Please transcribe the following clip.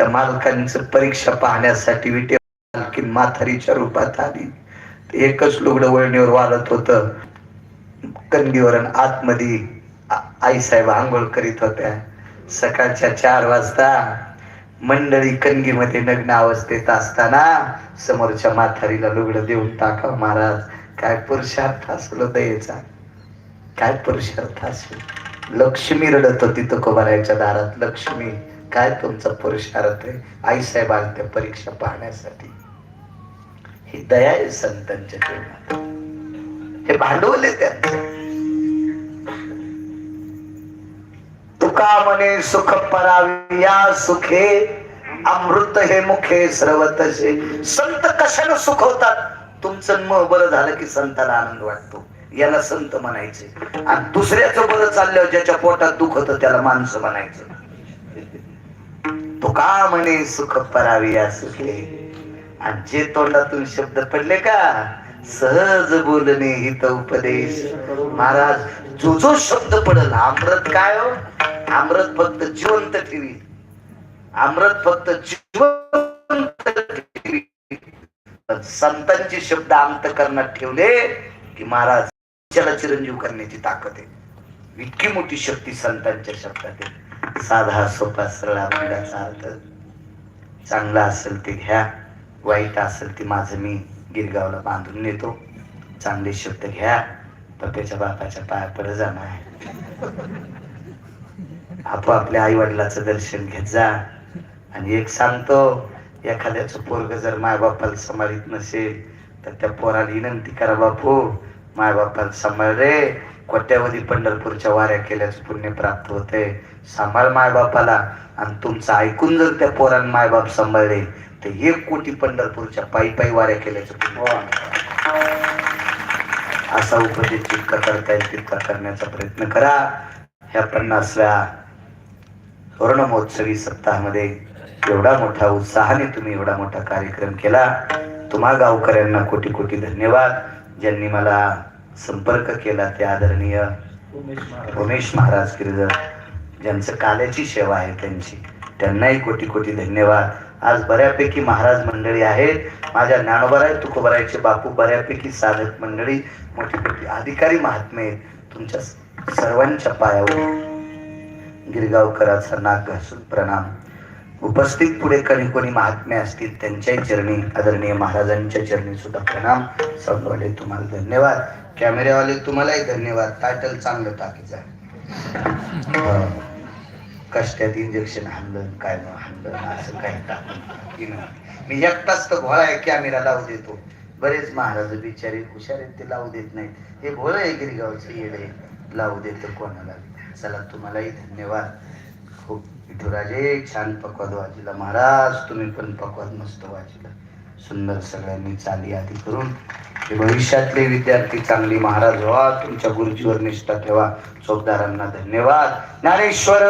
त्या मालकांचं परीक्षा पाहण्यासाठी विटे मालकी म्हातारीच्या रूपात आली. एकच लुगडं वळणीवर वाळत होत. कणगीवर आतमध्ये आई आईसाहेब आंघोळ करीत होत्या. सकाळच्या चार वाजता मंडळी कणगीमध्ये नग्न अवस्थेत असताना समोरच्या माथारीला लुगडं देऊन टाकाव महाराज. काय पुरुषार्थ असलो दयेचा? काय पुरुषार्थ असलो लक्ष्मी रडत होती तुकोबारायच्या दारात. लक्ष्मी काय तुमचा पुरुषार्थ आहे? आईसाहेब आले परीक्षा पाहण्यासाठी. ही दया आहे संतांच्या जीवनात. हे भांडवल आहे त्यांचं. तुका म्हणे सुख परावी या सुखे अमृत हे मुखे सर्वतसे. संत कशाला सुखवतात तुमचं म बरं झालं की संताला आनंद वाटतो. याला संत म्हणायचे. आणि दुसऱ्याचं बरं चालल्यावर ज्याच्या पोटात दुखत होतं त्याला माणसं म्हणायचं. तुका म्हणे सुख परावी या सुखे आणि जे तोंडातून शब्द पडले का सहज बोलणे हित उपदेश. महाराज जो जो शब्द पडल अमृत काय हो? अमृत फक्त जिवंत ठेवी. अमृत फक्त जिवंत ठेवी. संतांचे शब्द अंतकरणात ठेवले की महाराज त्याला चिरंजीव करण्याची ताकद आहे. इतकी मोठी शक्ती संतांच्या शब्दात आहे. साधा सोपा सरळ आपल्याचा अर्थ चांगला असेल ते घ्या. वाईट असेल ते माझं मी गिरगावला बांधून नेतो. चांगले शब्द घ्या. पप्याच्या बापाच्या पाया पडे जाणार आपोआपल्या आई वडिलाचं दर्शन घेत जा. आणि एक सांगतो एखाद्याचं पोरग जर मायबापाला सांभाळीत नसेल तर त्या पोराला विनंती करा बापू. मायबापाला सांभाळ रे. कोट्यावधी पंढरपूरच्या वाऱ्या केल्यास पुण्य प्राप्त होते. सांभाळ मायबापाला. आणि तुमचं ऐकून जर त्या पोरान मायबाप सांभाळले तर एक कोटी पंढरपूरच्या पायी पायी वाऱ्या केल्याचं पुण्य असा उपदेश जितका करता येईल तितका करण्याचा प्रयत्न करा. ह्या पन्नासव्या सुवर्ण महोत्सवी सप्ताहामध्ये एवढा मोठा उत्साहाने तुम्ही एवढा मोठा कार्यक्रम केला. तुम्हा गावकऱ्यांना कोटी कोटी धन्यवाद. ज्यांनी मला संपर्क केला ते आदरणीय उमेश महाराज. गिरधर ज्यांचं काल्याची सेवा आहे त्यांची. त्यांनाही कोटी कोटी धन्यवाद. आज बऱ्यापैकी महाराज मंडळी आहेत. माझ्या ज्ञानोबराय तुकोबरायचे बापू बऱ्यापैकी साधक मंडळी मोठी मोठी अधिकारी महात्मे आहेत. तुमच्या सर्वांच्या पायावर गिरगावकराचा नाक घासून प्रणाम. उपस्थित पुढे कधी कोणी महात्मे असतील त्यांच्याही चरणी आदरणीय महाराजांच्या चरणी सुद्धा प्रणाम. समोरवाले तुम्हाला धन्यवाद. कॅमेरेवाले तुम्हालाही धन्यवाद. टायटल चांगलं टाकीचं कष्टात इंजेक्शन हाणलं काय न हाणलं असं काही टाकून मी एकटाच तर घोळा आहे कॅमेरा लावू देतो. बरेच महाराज बिचारे हुशार आहेत ते लावू देत नाहीत. हे घोळ आहे गिरगावचं येडे. आहे लावू देतं कोणाला? चला तुम्हालाही धन्यवाद. खूप विठुराजे छान पकवाद वाजिला महाराज. तुम्ही पण पकवाद मस्त वाजिला. सुंदर सगळ्यांनी चाली आधी करून. हे भविष्यातले विद्यार्थी चांगली महाराज व्हा. तुमच्या गुरुजीवर निष्ठा ठेवा. चौकदारांना धन्यवाद. ज्ञानेश्वर.